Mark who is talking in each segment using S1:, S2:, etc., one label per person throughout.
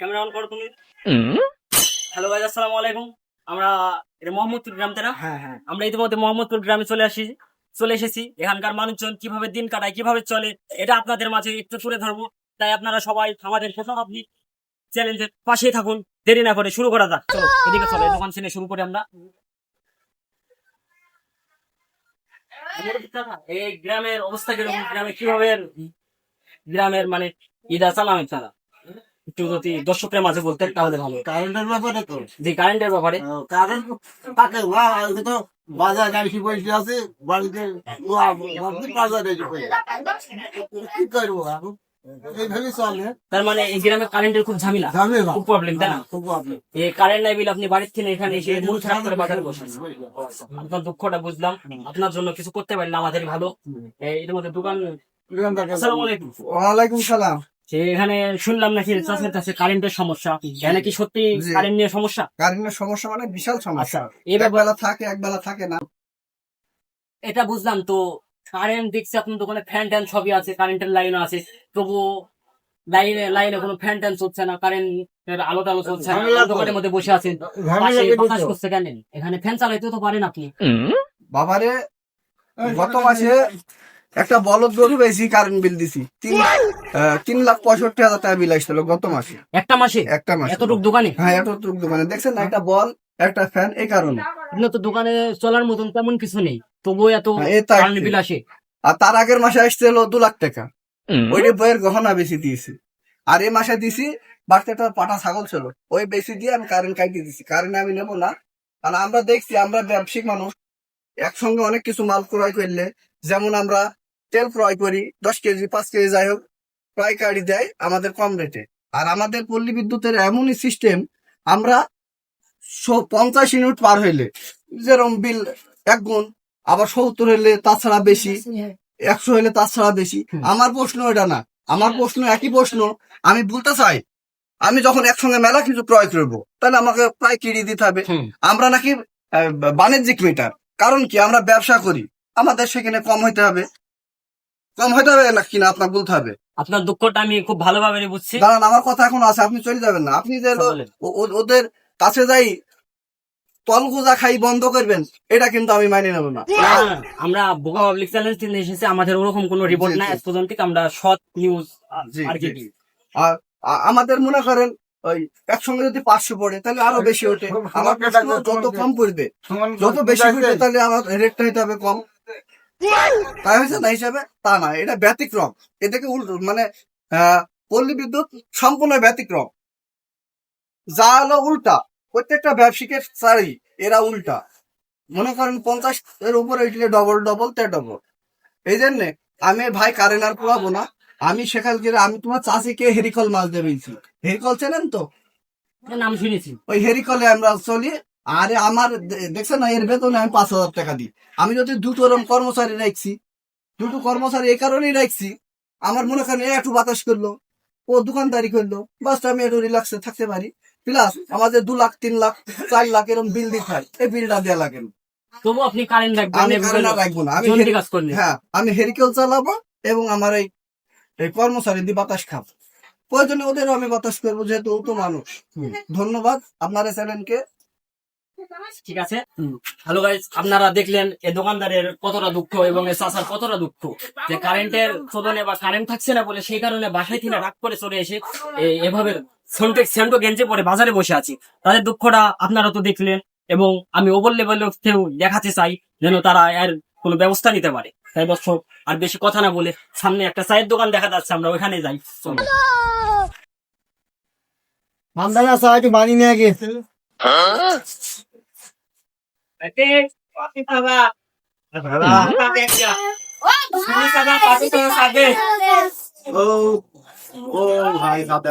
S1: Camera on করো তুমি। Hello ভাই আসসালামু আলাইকুম। আমরা এটা মোহাম্মদপুর গ্রাম তারা
S2: হ্যাঁ হ্যাঁ।
S1: আমরা ইতিমধ্যে মোহাম্মদপুর গ্রামে চলে আসি চলে এসেছি। এখানকার মানুষজন কীভাবে দিন কাটায় কীভাবে চলে এটা আপনাদের মাঝে একটু তুলে ধরবো। তাই আপনারা সবাই আমাদের শেষ আপনি চ্যালেঞ্জের পাশেই থাকুন। দেরি না করে শুরু করা যাক। চলো এদিকে চলো দোকান ছেড়ে শুরু করি আমরা। এই গ্রামের অবস্থা কীরকম? গ্রামে কীভাবে গ্রামের মানে ইদা চালানো তারা একটু যদি দর্শকদের মাঝে বলতেন তাহলে ভালো
S2: কারেন্টের ব্যাপারে তো।
S1: যে কারেন্টের ব্যাপারে।
S2: কারেন্ট পাকে তো বাজার গাড়ি বসে আছে বাড়িতে বাজারে কি করব
S1: তার মানে এই গ্রামে কারেন্টের খুব ঝামেলা খুব প্রবলেম তাই না?
S2: খুব প্রবলেম
S1: এই কারেন্ট নাই বিল আপনি বাড়ির থেকে এখানে এসে মন খারাপ করে বাজারে বসেন। আপনার দুঃখটা বুঝলাম। আপনার জন্য কিছু করতে পারলে আমাদের ভালো। এর মধ্যে দোকান আসসালামু আলাইকুম।
S2: ওয়ালাইকুম সালাম।
S1: সে এখানে শুনলাম নাকি চাষের কাছে কারেন্টের সমস্যা। এখানে কি সত্যি কারেন্ট নিয়ে সমস্যা?
S2: কারেন্টের সমস্যা মানে বিশাল সমস্যা।
S1: আচ্ছা
S2: এক বেলা থাকে এক বেলা থাকে না।
S1: এটা বুঝলাম তো কারেন্ট দেখছি আপনার দোকানে ফ্যান ট্যান সবই আছে কারেন্টের লাইনও আছে। তবু লাইনে লাইনে কোনো ফ্যান ট্যান চলছে না কারেন্টের আলো টালো চলছে না। দোকানের মধ্যে বসে আছেন। বাতাস করছে কেন? এখানে ফ্যান চালাইতে তো পারেন আপনি।
S2: বাবারে গত মাসে একটা বলদ গরু পেয়েছি কারেন্ট বিল দিছি। তিন তিন লাখ পঁয়ষট্টি হাজার টাকা বিল আসছিল গত মাসে।
S1: একটা মাসে?
S2: একটা মাসে।
S1: এতটুক দোকানে?
S2: হ্যাঁ এতটুকু দোকানে। দেখছেন না একটা বল একটা ফ্যান এই কারণে।
S1: আপনার তো দোকানে চলার মতন তেমন কিছু নেই। তবুও এত
S2: হ্যাঁ,
S1: কারেন্ট বিল আসে।
S2: আর তার আগের মাসে আসছিল দু লাখ টাকা। ওইটা বইয়ের গহনা বেশি দিয়েছি। আর এই মাসে দিছি বাচ্চাটা পাটা ছাগল ছিল। ওই বেশি দিয়ে আমি কারেন্ট কাটিয়ে দিছি। কারেন্ট আমি নেব না। কারণ আমরা দেখছি আমরা ব্যবসায়িক মানুষ। একসঙ্গে অনেক কিছু মাল ক্রয় করলে যেমন আমরা তেল ক্রয় করি দশ কেজি পাঁচ কেজি যাই হোক পাইকারি দেয় আমাদের কম রেটে। আর আমাদের পল্লী বিদ্যুতের এমনই সিস্টেম আমরা পঞ্চাশ ইউনিট পার হইলে যেরকম বিল এক গুণ আবার সত্তর হইলে তাছাড়া বেশি একশো হইলে তাছাড়া বেশি। আমার প্রশ্ন এটা না। আমার প্রশ্ন একই প্রশ্ন আমি বলতে চাই আমি যখন একসঙ্গে মেলা কিছু ক্রয় করব তাহলে আমাকে প্রায় কিনে দিতে হবে। আমরা নাকি আহ, বাণিজ্যিক মিটার কারণ কি? আমরা ব্যবসা করি। আমাদের সেখানে কম হইতে হবে। কম হইতে হবে না কিনা আপনার বলতে হবে।
S1: আপনার দুঃখটা আমি খুব ভালোভাবে বুঝছি।
S2: দাঁড়ান আমার কথা এখন আছে আপনি চলে যাবেন না। আপনি যে
S1: আচ্ছা,
S2: ওদের কাছে যাই তলগুজা খাই বন্ধ করবেন এটা কিন্তু আমি মাইনে নেব না।
S1: আমরা বোকা পাবলিক চ্যানেল থেকে এসেছে আমাদের ওরকম কোনো রিপোর্ট নাই আজ পর্যন্ত আমরা সৎ নিউজ আর কি।
S2: আর আমাদের মনে করেন ওই একসঙ্গে যদি পাঁচশো পড়ে তাহলে আরও বেশি ওঠে। আমার যত কম পড়বে যত বেশি পড়বে তাহলে আমার রেটটা হইতে হবে কম। তাই হয়েছে না হিসাবে তা না এটা ব্যতিক্রম। এ থেকে উল্টো মানে পল্লী বিদ্যুৎ সম্পূর্ণ ব্যতিক্রম। যা হলো উল্টা প্রত্যেকটা ব্যবসায়িকের চারি এরা উল্টা। মনে করেন পঞ্চাশ এর উপরে উঠলে ডবল ডবল তে ডবল এই জন্যে আমি ভাই কারেন্ট আর পোয়াবো না। আমি সেখান গিয়ে আমি তোমার চাষিকে হেরিকল মাছ দেবেছি হেরিকল চেনেন তো?
S1: নাম শুনেছি।
S2: ওই হেরিকলে আমরা চলি আরে আমার দেখছেন না এর বেতনে আমি পাঁচ হাজার টাকা দিই। আমি যদি দুটো রকম কর্মচারী রাখছি দুটো কর্মচারী এই কারণেই রাখছি আমার মনে করেন এ একটু বাতাস করল ও দোকানদারি করল বাস আমি একটু রিল্যাক্সে থাকতে পারি। প্লাস আমাদের দু লাখ তিন লাখ চার লাখ এরকম বিল দিতে হয় এই বিলটা দেওয়া লাগে না।
S1: তবু আপনি কারেন্ট রাখবেন
S2: আমি
S1: এবং
S2: কারেন্ট রাখব না আমি
S1: কাজ করবেন
S2: হ্যাঁ আমি হেরিকেল চালাবো এবং আমার এই এই কর্মচারী দিয়ে বাতাস খাব। প্রয়োজনে ওদেরও আমি বাতাস করব যেহেতু ও তো মানুষ। ধন্যবাদ আপনার চ্যানেলকে
S1: ঠিক আছে। হ্যালো গাইজ আপনারা দেখলেন এই দোকানদারের কতটা দুঃখ এবং এই চাষার কতটা দুঃখ? যে কারেন্টের চোদনে বা কারেন্ট থাকছে না বলে সেই কারণে বাসায় থেকে রাগ করে চলে এসে এভাবে সেন্টো সেন্টো গেঞ্জে পরে বাজারে বসে আছি। তাদের দুঃখটা আপনারা তো দেখলেন এবং আমি ওভার লেভেলেও দেখাতে চাই যেন তারা এর কোনো ব্যবস্থা নিতে পারে। তাই দর্শক আর বেশি কথা না বলে সামনে একটা চায়ের দোকান দেখা যাচ্ছে আমরা ওখানে যাই। চলো।
S2: মান্দানা চা একটু বানিয়ে নিয়ে গেছে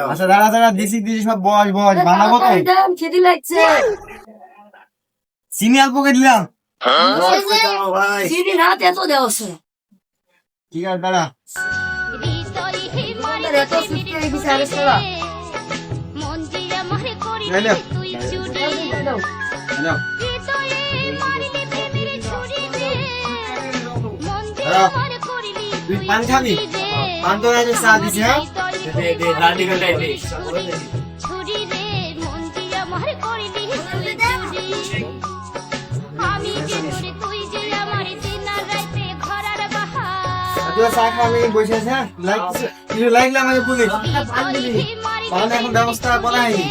S3: আচ্ছা দাঁড়া দাঁড়া দিছি দিছি সব বস বস বানাবো তো।
S4: খেতে লাগছে
S3: চিনি অল্প করে দিলাম।
S4: চিনি না এত দেওয়া
S3: ঠিক আছে দাঁড়া
S4: গেছে আরে
S3: তুই পান খাবি? পান মন আমি এখন ব্যবস্থা বলা হয়নি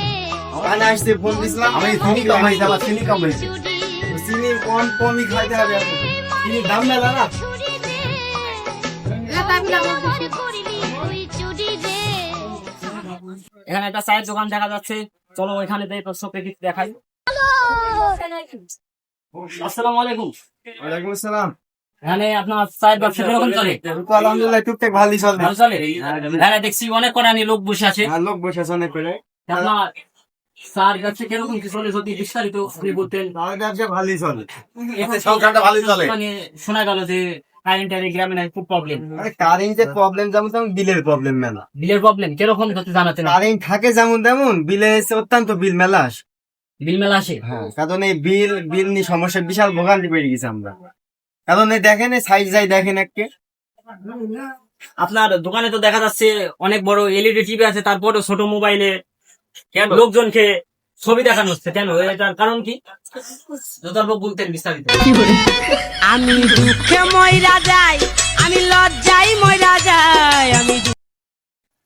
S3: আসতে ফোন দিছিলাম। আমি চিনি কমাইছি আমার চিনি কম কমই খাইতে হবে? চিনি দাম না
S1: এখানে একটা চায়ের দোকান দেখা যাচ্ছে। চলো এখানে যাই দর্শককে কিছু দেখাই। আসসালামু আলাইকুম।
S3: ওয়ালাইকুম আসসালাম।
S1: এখানে আপনার চায়ের ব্যবসা কীরকম চলে?
S3: আলহামদুলিল্লাহ টুকটাক ভালোই চলবে
S1: ভালো চলে? দেখছি অনেক কটানি লোক বসে আছে।
S3: আর লোক বসে আছে অনেক করে
S1: আপনার চার ব্যবসা কীরকম কি চলে? যদি বিস্তারিত আপনি বলতেন।
S3: ব্যবসা ভালোই চলে।
S1: এতে
S3: সংখ্যাটা ভালোই চলে।
S1: মানে শোনা গেল যে কারেন্টের গ্রামে নাকি খুব প্রবলেম
S3: আরে কারেন্টের প্রবলেম যেমন তেমন বিলের প্রবলেম মেলা।
S1: বিলের প্রবলেম কীরকম হতে জানাতে
S3: কারেন্ট থাকে যেমন তেমন বিলে এসে অত্যন্ত বিল মেলা আসে।
S1: বিল মেলা আসে?
S3: হ্যাঁ কারণ এই বিল বিল নিয়ে সমস্যা বিশাল ভোগান্তি পেয়ে গেছি আমরা। কারণ এই দেখেন সাইজ যাই দেখেন এককে
S1: আপনার দোকানে তো দেখা যাচ্ছে অনেক বড় এলইডি টিভি আছে তারপরে ছোট মোবাইলে লোকজনকে ছবি দেখানো হচ্ছে কেন? এটার কারণ কি? যথার্থ বলতেন বিস্তারিত
S5: আমি দুঃখে ময়রা যাই আমি লজ্জাই ময়রা যাই আমি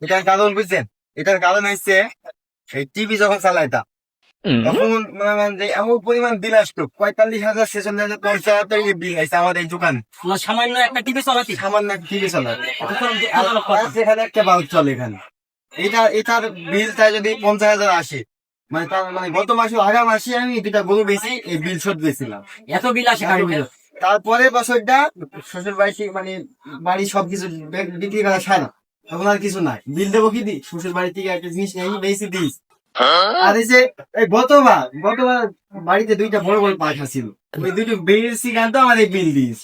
S3: এটার কারণ বুঝছেন? এটার কারণ হচ্ছে এই টিভি যখন চালাইতাম তখন মনে করেন যে এমন পরিমাণ বিল আসতো পঁয়তাল্লিশ হাজার ছেচল্লিশ হাজার পঞ্চাশ হাজার টাকা বিল আসছে আমাদের এই দোকান।
S1: সামান্য একটা টিভি চালাতি?
S3: সামান্য টিভি চালাতে সেখানে একটা বাল্ব চলে এখানে। এটা এটার বিলটা যদি পঞ্চাশ হাজার আসে মানে তার মানে গত মাসে আগা মাসে আমি দুটা গরু বেশি এই বিল শোধ দিয়েছিলাম
S1: এত বিল আসে
S3: তারপরে বছরটা শ্বশুর বাড়ি মানে বাড়ি সবকিছু বিক্রি করা সারা। তখন আর কিছু নাই। বিল দেবো কি দি? শ্বশুর বাড়ি থেকে একটা জিনিস নিয়ে বেশি দিস। আর এই যে এই গতবার গতবার বাড়িতে দুইটা বড় বড় পাখা ছিল। ওই দুটো বিল সিগান তো আমার এই বিল দিস।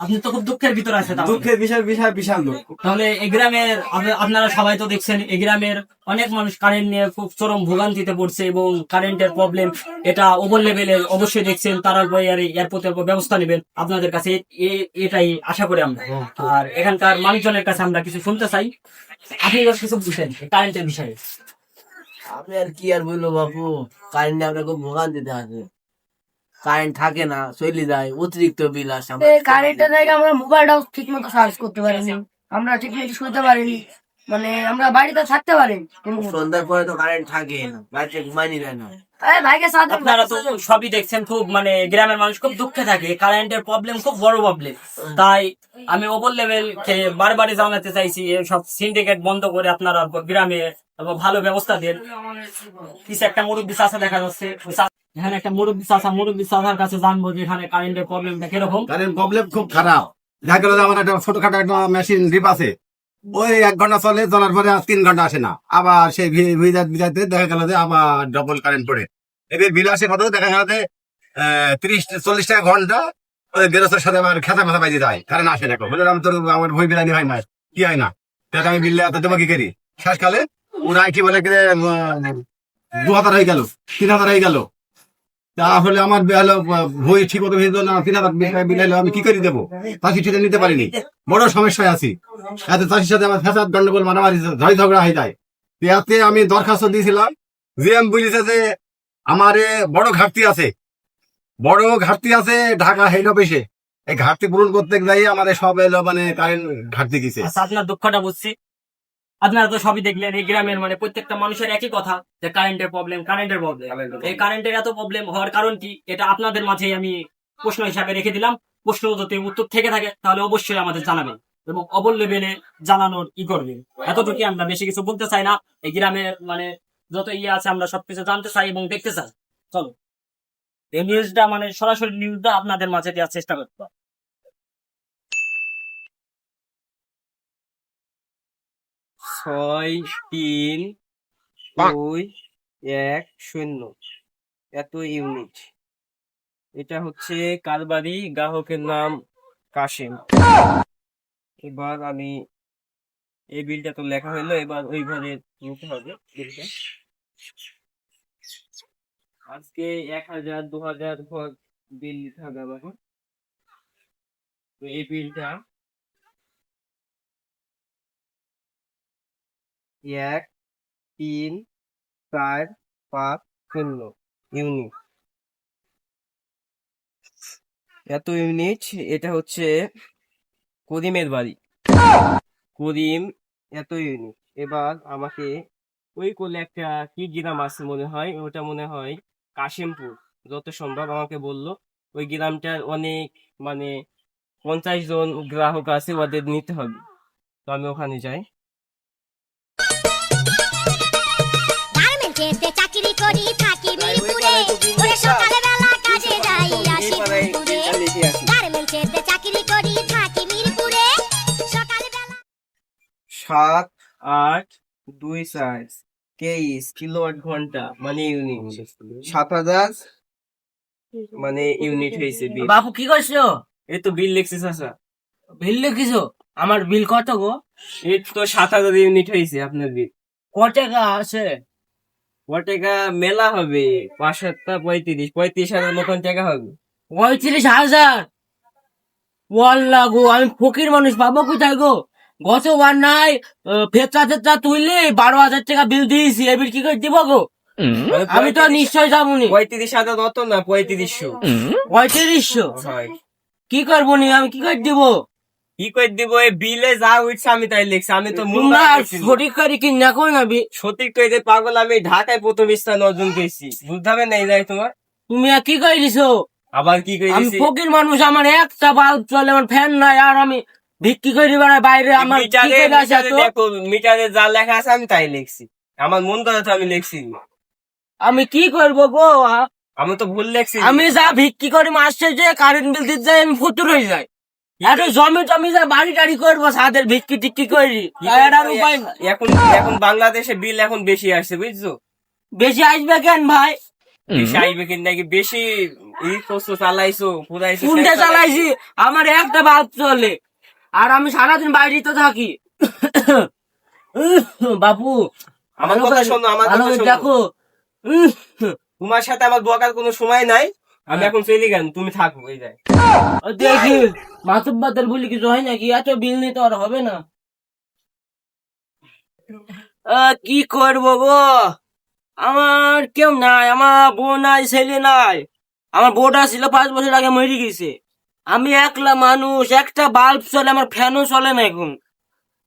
S1: আপনি তো খুব দুঃখের ভিতরে আছে তাহলে।
S3: দুঃখের বিশাল বিশাল বিশাল লোক
S1: তাহলে এই গ্রামের আপনারা সবাই তো দেখছেন এই গ্রামের অনেক মানুষ কারেন্ট নিয়ে খুব চরম ভোগান্তিতে পড়ছে এবং কারেন্টের প্রবলেম এটা ওভার লেভেলের অবশ্যই দেখছেন তারা আর এর প্রতি ব্যবস্থা নেবেন। আপনাদের কাছে এটাই আশা করি আমরা। আর এখানকার মানুষজনের কাছে আমরা কিছু শুনতে চাই। আপনি এবার কিছু বুঝেন কারেন্টের বিষয়ে।
S6: আপনি আর কি আর বলব বাপু? কারেন্ট আমরা খুব ভোগান্তিতে আছে। কারেন্ট থাকে না চলে যায় অতিরিক্ত বিল আসে আমার।
S4: কারেন্টের জায়গায় আমরা মোবাইলটাও ঠিক মতো চার্জ করতে পারিনি। আমরা ঠিক মতো শুতে পারিনি। মানে আমরা বাড়িতে থাকতে মতে।
S6: সন্ধ্যার পরে তো কারেন্ট থাকে না বাড়িতে ঘুমানি যায় না।
S1: আপনারা তো সবই দেখছেন খুব মানে গ্রামের মানুষ খুব দুঃখে থাকে। কারেন্টের প্রবলেম খুব বড় প্রবলেম তাই আমি ওপর লেভেল বারবারই জানাতে চাইছি সব সিন্ডিকেট বন্ধ করে আপনারা গ্রামে ভালো ব্যবস্থা দেন। কিছু একটা মুরব্বী চাষা দেখা যাচ্ছে এখানে একটা মুরব্বী চাষা মুরব্বী চাষার কাছে জানব যে এখানে কারেন্টের প্রবলেমটা কীরকম।
S7: কারেন্ট প্রবলেম খুব খারাপ। দেখা গেল আমার একটা ছোটখাটো একটা মেশিন ডিপ আছে। ওই এক ঘণ্টা চলে, চলার পরে আর তিন ঘণ্টা আসে না। আবার সেই ভিজাত ভিজাতে দেখা গেল যে আবার ডবল কারেন্ট পড়ে। এবার বিল আসে কত? দেখা গেল যে তিরিশ, চল্লিশ টাকা ঘণ্টা ওই গেরস্তের সাথে আমার খেতা মাথা বাজে যায় কারেন্ট আসে না বলে আমি তোর আমার ভই বিলানি হয় না। কি হয় না? তাহলে আমি বিললে এত দেবো কি করি? শেষকালে ওরা কি বলে দু হাজার হয়ে গেল, তিন হাজার হয়ে গেল। তাহলে আমার বই ঠিক মতো ভেজলো না, তিন হাজার বিলাইলো আমি কি করে দেবো? চাষি ঠিকা নিতে পারিনি। বড় সমস্যায় আছি। এত চাষির সাথে আমার ফেসাদ গন্ডগোল, মারামারি, ঝড় ঝগড়া হয়ে যায়। এতে আমি দরখাস্ত দিয়েছিলাম, জিএম বলেছে যে আমার বড় ঘাটতি আছে। বড় ঘাটতি আছে ঢাকা হেড অফিসে। এই ঘাটতি পূরণ করতে যাই আমার সব এলো মানে কারেন্ট ঘাটতি গেছে।
S1: আচ্ছা আপনার দুঃখটা বুঝছি। আপনারা তো সবই দেখলেন এই গ্রামের মানে প্রত্যেকটা মানুষের একই কথা যে কারেন্টের প্রবলেম কারেন্টের প্রবলেম এই কারেন্টের এত প্রবলেম হওয়ার কারণ কি? এটা আপনাদের মাঝে আমি প্রশ্ন হিসাবে রেখে দিলাম। প্রশ্ন যদি উত্তর থেকে থাকে তাহলে অবশ্যই আমাদের জানাবেন এবং অবল লেভেলে জানানোর ই করবেন। এতটুকু আমরা বেশি কিছু বলতে চাই না। এই গ্রামের মানে যত ইয়ে আছে আমরা সবকিছু জানতে চাই এবং দেখতে চাই। চলো। এই নিউজটা মানে সরাসরি নিউজটা আপনাদের মাঝে দেওয়ার চেষ্টা করব।
S8: ছয় তিন দুই এক শূন্য। এত ইউনিট। এটা হচ্ছে কারবারি গ্রাহকের নাম কাশিম। এবার আমি এই বিলটা তো লেখা হইল এবার ওইভাবে নিতে হবে বিলটা। আজকে এক হাজার দু হাজার ঘর বিল নিতে হবে আবার তো এই বিলটা এক, তিন, চার, পাঁচ, শূন্য। ইউনিট। এত ইউনিট, এটা হচ্ছে করিমের বাড়ি। করিম এত ইউনিট। এবার আমাকে ওই কোলে একটা কি গ্রাম আছে মনে হয়, ওটা মনে হয় কাশিমপুর। যত সম্ভব আমাকে বলল। ওই গ্রামটার অনেক মানে পঞ্চাশ জন গ্রাহক আছে, ওদের নিতে হবে। তো আমি ওখানে যাই।
S9: চাকরি করি থাকি মিরপুরে। ওরে সকালে বেলা কাজে যাই আসি চাকরি করি থাকি মিরপুরে। সকালে বেলা
S8: সাত আট দুই কিলোওয়াট ঘণ্টা মানে ইউনিট সাত হাজার মানে ইউনিট হয়েছে বিল
S4: বাপু কি করছ
S8: এই তো বিল লিখছিস আচ্ছা।
S4: বিল লিখিছো? আমার বিল কত গো?
S8: এই তো সাত হাজার ইউনিট হয়েছে আপনার বিল
S4: ক টাকা আছে?
S8: টাকা মেলা হবে। পাঁচ সাতটা পঁয়ত্রিশ পঁয়ত্রিশ হাজার মতন টাকা হবে।
S4: পঁয়ত্রিশ হাজার? ওয়াল্লা গো আমি ফকির মানুষ পাবো কোথায় গো? গতবার নাই ফেতরা ফেতরা তুললে বারো হাজার টাকা বিল দিয়েছি এবার কি করে দিব গো? আমি তো নিশ্চয় যাবনি।
S8: পঁয়ত্রিশ হাজার অত না পঁয়ত্রিশশো।
S4: পঁয়ত্রিশশো? কি করব নি আমি কি করে দিব?
S8: কি করে দিব? এই বিলে যা উঠছে আমি তাই লিখছি। আমি তো
S4: তোমরা সঠিক করে কি না কই না বি-
S8: সঠিক এদের পাগল আমি ঢাকায় প্রথম স্থান অর্জন করেছি। বুঝতে হবে না এই তোমার?
S4: তুমি আর কি করে দিছো?
S8: আবার কি করে
S4: আমি ফকির মানুষ আমার একটা বাল্ব চলে আমার ফ্যান নাই আর আমি ভিক্ষি বেড়াই বাইরে? আমার
S8: মিটারে দেখো মিটারে যা লেখা আছে আমি তাই লিখছি। আমার মন কথা তো আমি লিখছি।
S4: আমি কি করব গো?
S8: আমি তো ভুল লিখছি।
S4: আমি যা ভিক্ষি করি মাসে যে কারেন্ট বিল দিতে যাই আমি ফুতুর হয়ে যাই। এত জমি টমি যা বাড়ি টাড়ি করব সাদের ভিক্ষি টিক্কি করি। উপায়
S8: এখন এখন বাংলাদেশে বিল এখন বেশি আসছে বুঝছ?
S4: বেশি আসবে কেন ভাই?
S8: বেশি আসবে কিন্তু নাকি? বেশি ই করছ চালাইছো পুরাইছো
S4: কোনটা চালাইছি? আমার একটা বাল্ব চলে আর আমি সারাদিন বাইরে তো থাকি। বাপু
S8: আমার কথা শোনো আমার কথা
S4: দেখো।
S8: তোমার সাথে আমার দোয়াকার কোনো সময় নাই। আমি এখন চলে গেলাম তুমি থাকো এই যায়
S4: ও দেখি মাতুব বাদার বলি কিছু হয় নাকি? এত বিল নিতে আর হবে না। কি করব গো? আমার কেউ নাই আমার বউ নাই ছেলে নাই। আমার বউটা ছিল পাঁচ বছর আগে মরে গেছে। আমি একলা মানুষ একটা বাল্ব চলে আমার ফ্যানও চলে না এখন।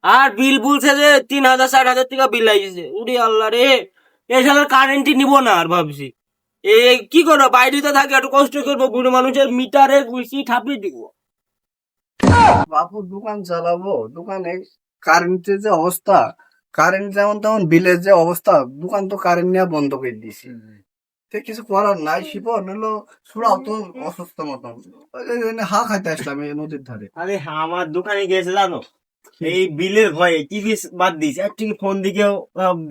S4: আর বিল বলছে যে তিন হাজার চার হাজার টাকা বিল লাগিয়েছে উড়ি আল্লাহ রে। এই সালের কারেন্টই নিব না আর ভাবছি। এ কি করো? বাইরেতে থাকে একটু কষ্ট করব। বুড়ো মানুষের মিটারে গুছি ঠাপিয়ে দিব।
S2: বাপু দোকান চালাবো। দোকানে কারেন্টের যে অবস্থা কারেন্ট যেমন তেমন বিলের যে অবস্থা দোকান তো কারেন্ট নেওয়া বন্ধ করে দিয়েছি। তো কিছু করার নাই শিপন হলো সুরাও তো অসুস্থ মতন। ওই জন্য হা খাইতে আসলাম এই নদীর ধারে।
S3: আরে আমার দোকানে গেছে জানো? এই বিলের ভয়ে টিভি বাদ দিয়েছে। আর ঠিক ফোন দিকেও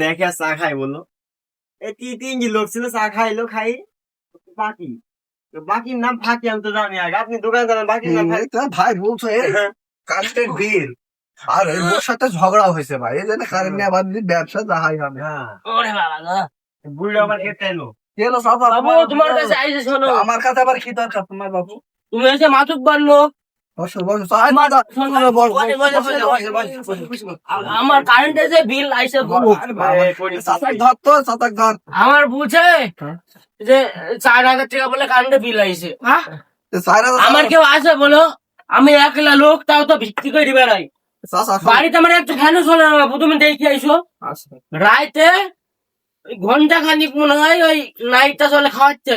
S3: দেখে আর চা খাই বলল এই তিন তিনটি লোক ছিল চা খাইলো খাই বাকি বাকির নাম ফাঁকি আমি তো জানি আগে। আপনি দোকান জানেন বাকির নাম
S2: ভাই বলছো এই কারেন্টের বিল। আর ওর সাথে ঝগড়া হয়েছে ভাই এই জন্য কারেন্ট বাদ দিয়ে ব্যবসা যাহাই হবে।
S3: হ্যাঁ।
S4: ওরে বাবা।
S3: বুড়ো আমার ক্ষেত্রে এলো।
S2: বাবা
S4: বাবু তোমার কাছে আইসে শোনো।
S2: আমার কাছে আবার কি দরকার তোমার বাবু?
S4: তুমি এসে মাতুক বানলো আমার কারেন্টের যে বিল আইসে
S2: শতক ধর
S4: আমার বুঝে যে চার হাজার টাকা বলে কারেন্টের বিল আইসে আমার কেউ আছে বলো আমি একলা লোক তাও তো ভিত্তি করে দিবে
S2: বেড়াই
S4: বাড়িতে আমার একটু কেন শোনা বাবু তুমি দেখে আইসো রাইতে ঘণ্টা খানিক মনে হয় ওই নাইটটা চলে খাওয়াচ্ছে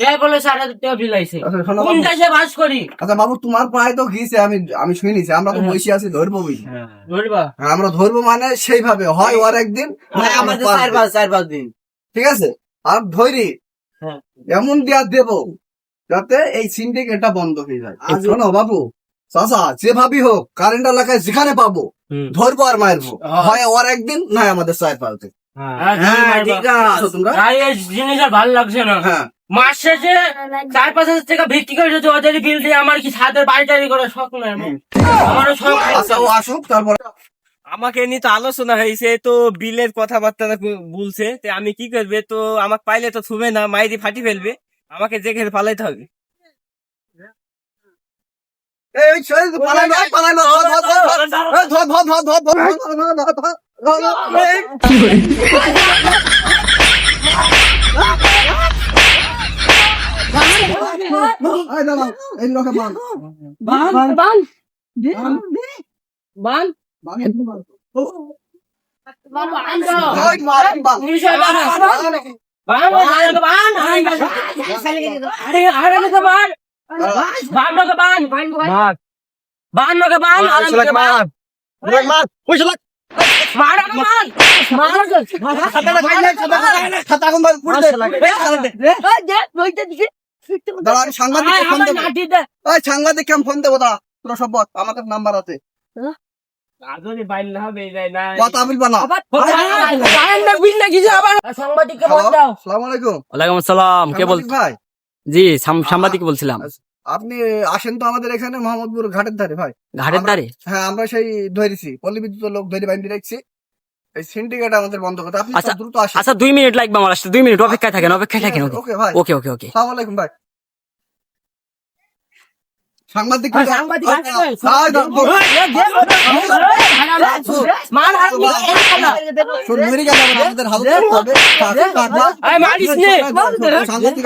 S4: এ বলে
S2: আচ্ছা,
S4: বাস করি?
S2: আচ্ছা বাবু তোমার প্রায় তো গিয়েছে আমি আমি শুনিছি আমরা তো
S4: হ্যাঁ।
S2: বসে আছি ধরবো বুঝি
S4: ধরবা?
S2: আর আমরা ধরবো মানে সেইভাবে হয় ওর একদিন
S6: আমাদের চার পাঁচ চার পাঁচ দিন।
S2: ঠিক আছে? আর ধরি
S4: হ্যাঁ।
S2: এমন দিয়া দেব যাতে এই সিন্ডিকেটটা বন্ধ হয়ে যায়। শোনো বাবু চাচা যেভাবেই হোক কারেন্ট এলাকায় যেখানে পাবো ধরবো আর মারবো।
S4: হ্যাঁ।
S2: হয় ওর একদিন নয় আমাদের চার পাঁচ দিন।
S4: হ্যাঁ, ঠিক
S2: আছো। তোমরা।
S4: এই জিনিস আর ভালো লাগছে না।
S2: হ্যাঁ।
S4: মাস শেষে চার পাঁচ হাজার টাকা বিক্রি করে যদি ওদের বিল দিয়ে আমার কি ছাদের বাড়ি টাড়ি করে শখ নয় আমারও শখ
S2: আচ্ছা ও আসুক তারপর
S8: আমাকে নিয়ে তো আলোচনা হয়েছে তো বিলের কথাবার্তা বলছে তো আমি কি করবে তো আমাকে পাইলে তো থুবে না মাইরি ফাটি ফেলবে আমাকে যে ঘেরে পালাইতে হবে
S2: এই ছেড়ে দে, পালাই না, পালাই না, ধর, ধর, ধর, ধর, এই দাঁড়াও এই লোকে
S4: বান বান বান বান বান
S2: খাতা দাঁড়া, আমি ফোন দেবো। ওই সাংবাদিককে আমি ফোন দেবো দাঁড়া। তোরা সব বল, নাম্বার আছে।
S4: বল
S2: সাংবাদিক
S1: জি সাংবাদিক বলছিলাম।
S2: আপনি আসেন তো আমাদের এখানে মোহাম্মদপুর ঘাটের ধারে ভাই।
S1: ঘাটের ধারে?
S2: হ্যাঁ আমরা সেই ধরেছি পল্লী বিদ্যুৎ লোক ধরে বাইন্দি রাখছি। এই সিন্ডিকেট আমাদের বন্ধ করতে আপনি
S1: আচ্ছা,
S2: দ্রুত আসেন
S1: আচ্ছা দুই মিনিট লাগবে আমার আসতে দুই মিনিট অপেক্ষায় থাকেন অপেক্ষায় থাকেন ওকে
S2: ওকে ভাই
S1: ওকে ওকে ওকে
S2: সালাম আলাইকুম ভাই সাংবাদিক
S4: সাংবাদিক আসবে।
S2: ভাই, দাঁড়াও।
S4: মার
S2: শোন, মেরে গেলে আবার আমাদের হালত করতে হবে। কাকে কাটবে?
S4: আয় মারিস নে।
S2: সাংবাদিক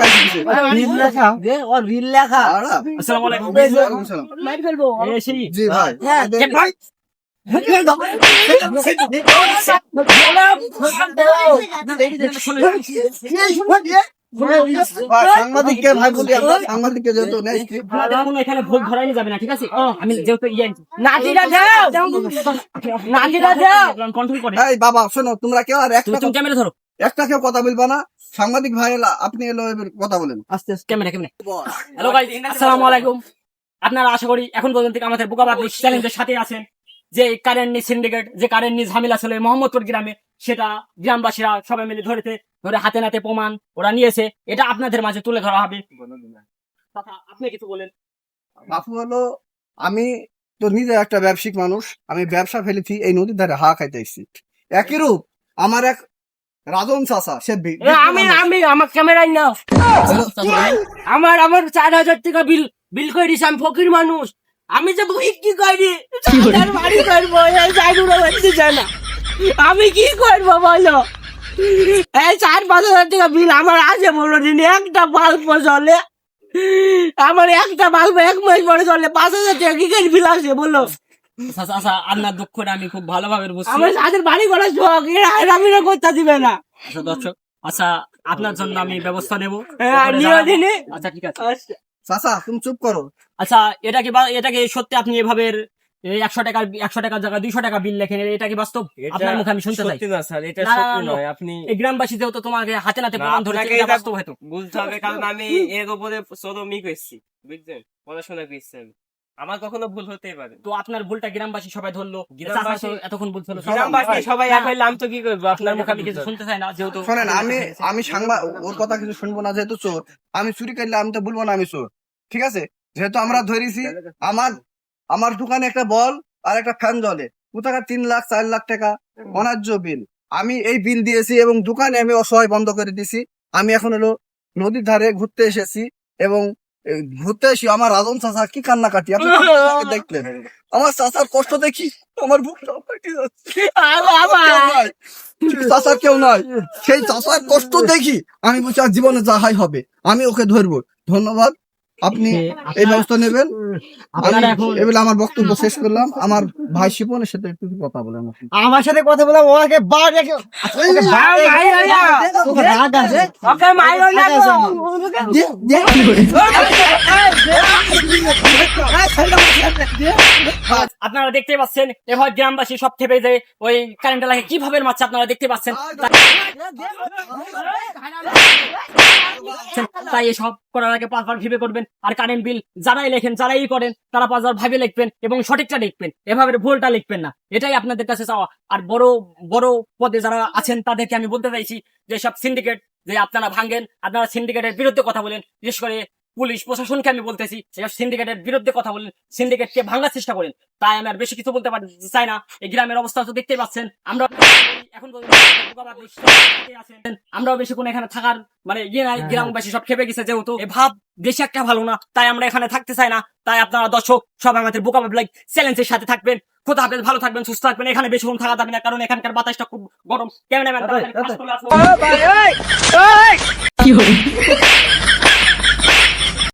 S2: বাবা শোনো তোমরা কেউ আর একটা
S1: ক্যামেরা ধরো
S2: একটা কেউ কথা বলবা না সাংবাদিক ভাই আপনি এলো কথা বলেন আস্তে আস্তে
S1: ক্যামেরা ক্যামেরা হ্যালো আসসালামু আলাইকুম আপনারা আশা করি এখন পর্যন্ত আমাদের বোকা পাবলিক চ্যালেঞ্জের সাথে আছেন। যে কারেন্ট নি সিন্ডিকেট যে কারেন্ট নি ঝামেলা ছিল মোহাম্মদপুর গ্রামে সেটা গ্রামবাসীরা সবাই মিলে ধরেছে ধরে হাতে নাতে প্রমাণ ওরা নিয়েছে এটা আপনাদের মাঝে তুলে ধরা হবে। আপনি কিছু বলেন।
S2: বাপু হলো আমি তো নিজে একটা ব্যবসায়িক মানুষ আমি ব্যবসা ফেলেছি এই নদীর ধারে হা খাইতে এসেছি। একই রূপ আমার এক রাজন চাষা সে
S4: আমি আমি আমার ক্যামেরায় নাও। আমার আমার চার হাজার টাকা বিল বিল করে দিছে আমি ফকির মানুষ। আমি যে কি করি? বাড়ি করব না। আমি কি করব বলো? এই চার পাঁচ হাজার টাকা বিল আমার আছে বলো একটা বাল্ব জ্বলে। আমার একটা বাল্ব এক মাস পরে চলে পাঁচ হাজার টাকা কি করে বিল আসে বলো?
S1: আচ্ছা আচ্ছা আপনার দুঃখটা আমি খুব ভালোভাবে বুঝছি।
S4: আমার যাদের বাড়ি করার শখ এরা আরামিরা করতে দিবে না।
S1: আচ্ছা দর্শক আচ্ছা আপনার জন্য আমি ব্যবস্থা নেব।
S4: হ্যাঁ, দিনে
S1: আচ্ছা ঠিক আছে।
S2: চাষা তুমি চুপ করো।
S1: আচ্ছা এটা কি এটা কি সত্যি আপনি এভাবে একশো টাকার একশো টাকার জায়গায় দুইশো টাকা বিল লেখেন? এটা কি বাস্তব? আপনার মুখে আমি শুনতে চাই।
S8: না স্যার এটা সত্যি নয়। আপনি
S1: এই গ্রামবাসী যেহেতু তোমাকে হাতে নাতে
S8: না,
S1: প্রমাণ
S8: ধরে
S1: এটা বাস্তব হয়তো।
S8: বুঝতে হবে কারণ আমি এর উপরে চরমই হয়েছি বুঝছেন? পড়াশোনা করছি আমি। আমার কখনো ভুল হতেই পারে।
S1: তো আপনার ভুলটা গ্রামবাসী সবাই ধরলো।
S8: গ্রামবাসী-
S1: এতক্ষণ
S8: গ্রামবাসী সবাই এক তো কি করব?
S1: আপনার মুখে আমি কিছু শুনতে চাই না যেহেতু
S2: শোনেন আমি আমি সাংবাদ ওর কথা কিছু শুনব না যেহেতু চোর। আমি চুরি করলে আমি তো বলব না আমি চোর ঠিক আছে? যেহেতু আমরা ধরেছি আমার আমার দোকানে একটা বল আর একটা ফ্যান জ্বলে। কোথাকার তিন লাখ চার লাখ টাকা? অনার্য বিল। আমি এই বিল দিয়েছি এবং দোকানে আমি অসহায় বন্ধ করে দিছি। আমি এখন হলো নদীর ধারে ঘুরতে এসেছি এবং ঘুরতে আসি আমার রাজন চাষা কি কান্না কাটি আপনি দেখলেন। আমার চাষার কষ্ট দেখি আমার বুকটা। চাষার কেউ নাই। সেই চাষার কষ্ট দেখি আমি বলছি আর জীবনে যাহাই হবে আমি ওকে ধরবো। ধন্যবাদ। আপনি এই ব্যবস্থা নেবেন। এবেলা আমার বক্তব্য শেষ করলাম। আমার ভাই শিপনের সাথে একটু কথা বলেন।
S3: আমার। সাথে কথা বললাম ওকে।
S1: আপনারা দেখতে পাচ্ছেন এভাবে গ্রামবাসী সব থেপে যে ওই কারেন্ট লাগে কীভাবে মারছে আপনারা দেখতে পাচ্ছেন? তাই এসব করার আগে পাঁচবার ভেবে করবেন, আর কারেন্ট বিল যারাই লেখেন, যারাই করেন, তারা পাঁচবার ভাবে লিখবেন এবং সঠিকটা লিখবেন। এভাবে ভুলটা লিখবেন না। এটাই আপনাদের কাছে চাওয়া। আর বড় বড় পদে যারা আছেন, তাদেরকে আমি বলতে চাইছি যে সব সিন্ডিকেট যে আপনারা ভাঙেন, আপনারা সিন্ডিকেটের বিরুদ্ধে কথা বলেন, বিশেষ করে পুলিশ প্রশাসনকে আমি বলতেছি সিন্ডিকেটের বিরুদ্ধে কথা বলেন সিন্ডিকেটকে ভাঙার চেষ্টা করেন। তাই আমি আর বেশি কিছু বলতে পারি চাই না। এই গ্রামের অবস্থা তো দেখতেই পাচ্ছেন। আমরা এখন। আমরাও বেশি কোনো এখানে থাকার মানে ইয়ে নাই গ্রামবাসী সব খেপে গেছে যেহেতু। এ ভাব বেশি একটা ভালো না। তাই আমরা এখানে থাকতে চাই না। তাই আপনারা দর্শক সব আমাদের বোকা লাইক চ্যালেঞ্জের সাথে থাকবেন। কোথা হাফেজ ভালো থাকবেন সুস্থ থাকবেন। এখানে বেশিক্ষণ থাকা যাবে না কারণ এখানকার বাতাসটা খুব গরম। ক্যামেরাম্যান